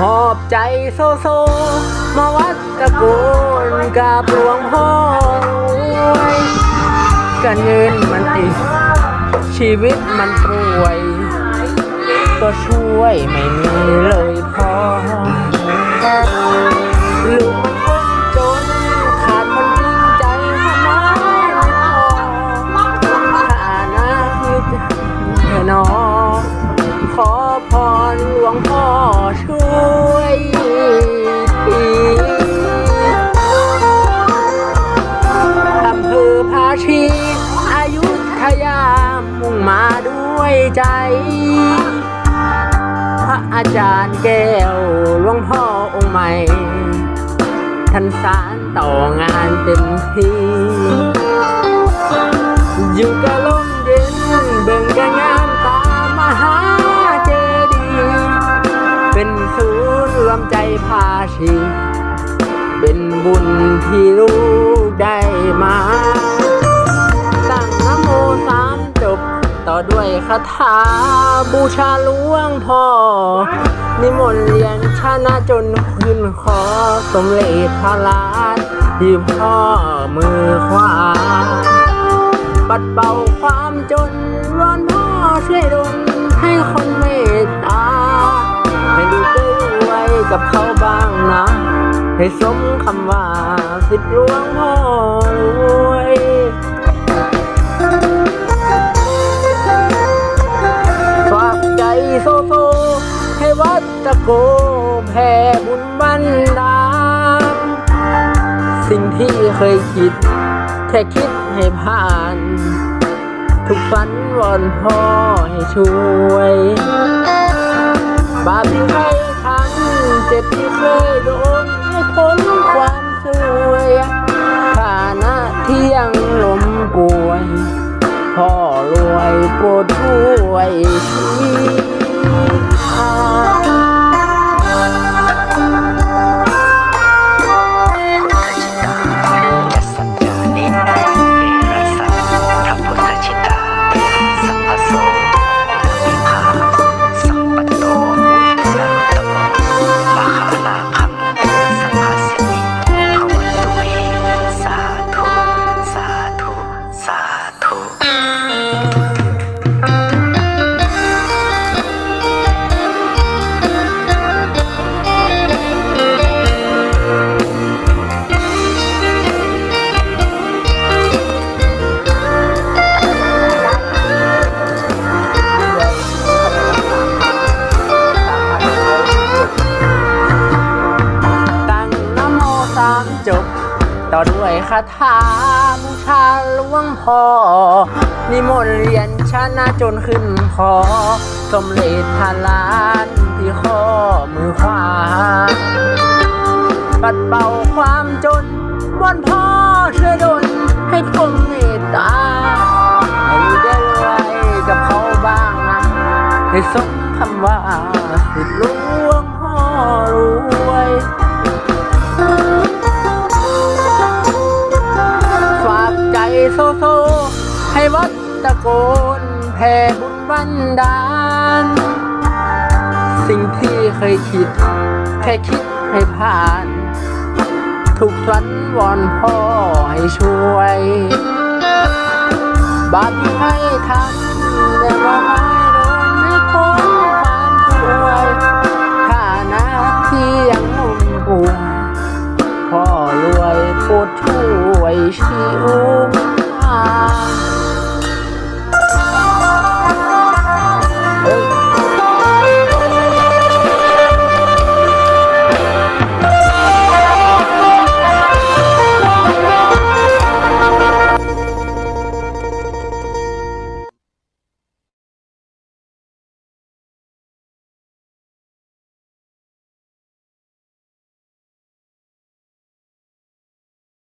หอบใจโซโซ มาวัดตะโกนกับหลวงพ่อการเงินมันติด ชีวิตมันป่วย ก็ช่วยไม่มีเลยพอ อาจารย์แก้วหลวงพ่อองค์ใหม่ท่านสารต่องานเต็มที่ อยู่กะลมเย็นเบิ่งกะงามตามหาเจดีย์เป็นศูนย์รวมใจพาชีเป็นบุญที่ลูกได้มา ต่อด้วยคาถาบูชาหลวงพ่อ นิมนต์เรียนชนะจนขึ้นขอสมเลทพระลานยืมพ่อมือขวา ปัดเป่าความจนวอนพ่อช่วยดลให้คนเมตตา ให้ลูกได้รวยกับเขาบ้างนะ ให้สมคำว่าสิทธิหลวงพ่อรวย โกแผ่บุญบันดาลสิ่งที่เคยคิด แค่คิดให้ผ่าน ทุกฝันวอนพ่อให้ช่วย บาปที่เคยทำเจ็บที่เคยโดนให้พ้นความสวยฐานะที่ยังล้มป่วยพ่อรวยโปรดช่วยชี้ยั ต่อด้วยคาถาบูชาหลวงพ่อนิมนต์เรียนชนะจนขึ้นคอสมเลทพาลานที่ข้อมือขวาปัดเป่าความจนวอนพ่อช่วยดลให้ผมเมตตาให้ได้รวยกับเขาบ้างนะให้สมคำว่าสิทธิ์ โกนแผ่บุญบันดาล สิ่งที่เคยคิด แค่คิดให้ผ่านทุกฝันวอนพ่อให้ช่วย บาปที่ให้ทำแต่ว่าไม่โดนให้พ้นความป่วยฐานะที่ยังนุ่มป่วพ่อรวยโปรดช่วยชีอุ้มทาง